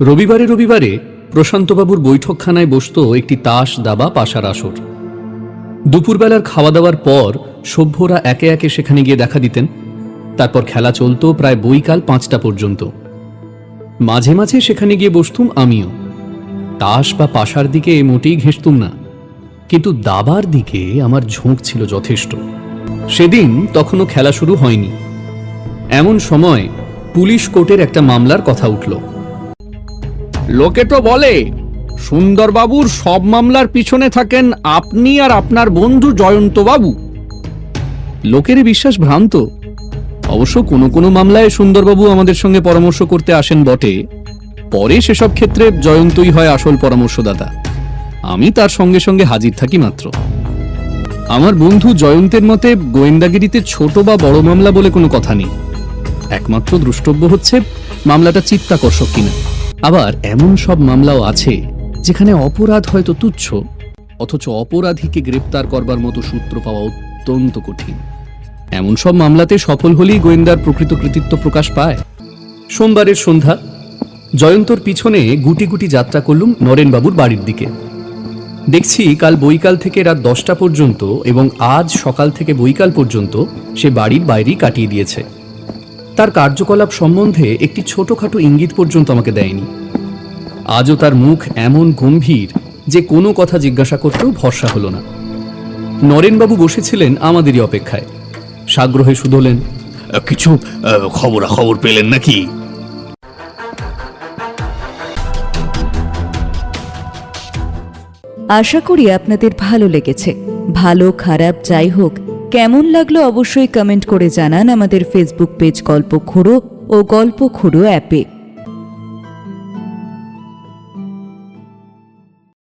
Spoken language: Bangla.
রবিবারে রবিবারে প্রশান্তবাবুর বৈঠকখানায় বসত একটি তাস দাবা পাশার আসর। দুপুরবেলার খাওয়া দাওয়ার পর সভ্যরা একে একে সেখানে গিয়ে দেখা দিতেন। তারপর খেলা চলত প্রায় বৈকাল পাঁচটা পর্যন্ত। মাঝে মাঝে সেখানে গিয়ে বসতুম আমিও। তাস বা পাশার দিকে মোটেই ঘেঁষতুম না। কিন্তু দাবার দিকে আমার ঝোঁক ছিল যথেষ্ট। সেদিন তখনও খেলা শুরু হয়নি। এমন সময় পুলিশ কোর্টের একটা মামলার কথা উঠল। লোকে তো বলে, সুন্দরবাবুর সব মামলার পিছনে থাকেন আপনি আর আপনার বন্ধু জয়ন্তবাবু। লোকের বিশ্বাস ভ্রান্ত। অবশ্য কোনো কোনো মামলায় সুন্দরবাবু আমাদের সঙ্গে পরামর্শ করতে আসেন বটে। পরে সেসব ক্ষেত্রে জয়ন্তই হয় আসল পরামর্শদাতা। আমি তার সঙ্গে সঙ্গে হাজির থাকি মাত্র। আমার বন্ধু জয়ন্তের মতে গোয়েন্দাগিরিতে ছোট বা বড় মামলা বলে কোনো কথা নেই। একমাত্র দ্রষ্টব্য হচ্ছে মামলাটা চিত্তাকর্ষক কিনা। আবার এমন সব মামলাও আছে যেখানে অপরাধ হয়তো তুচ্ছ, অথচ অপরাধীকে গ্রেপ্তার করবার মতো সূত্র পাওয়া অত্যন্ত কঠিন। এমন সব মামলাতে সফল হলেই গোয়েন্দার প্রকৃত কৃতিত্ব প্রকাশ পায়। সোমবারের সন্ধ্যা, জয়ন্তর পিছনে গুটি গুটি যাত্রা করলুম নরেনবাবুর বাড়ির দিকে। দেখছি কাল বৈকাল থেকে রাত দশটা পর্যন্ত এবং আজ সকাল থেকে বৈকাল পর্যন্ত সে বাড়ির বাইরেই কাটিয়ে দিয়েছে। তার কার্যকলাপ সম্বন্ধে একটি ছোটখাটো ইঙ্গিত পর্যন্ত আমাকে দেয়নি। আজও তার মুখ এমন গম্ভীর যে কোনো কথা জিজ্ঞাসা করতেও ভরসা হলো না। নরেনবাবু বসেছিলেন আমাদেরই অপেক্ষায়। সাগ্রহে শুধলেন কিছু খবর খবর পেলেন নাকি? আশা করি আপনাদের ভালো লেগেছে। ভালো খারাপ যাই হোক কেমন লাগল অবশ্যই কমেন্ট করে জানান আমাদের ফেসবুক পেজ গল্প খুঁড়ো ও গল্প খুঁড়ো অ্যাপে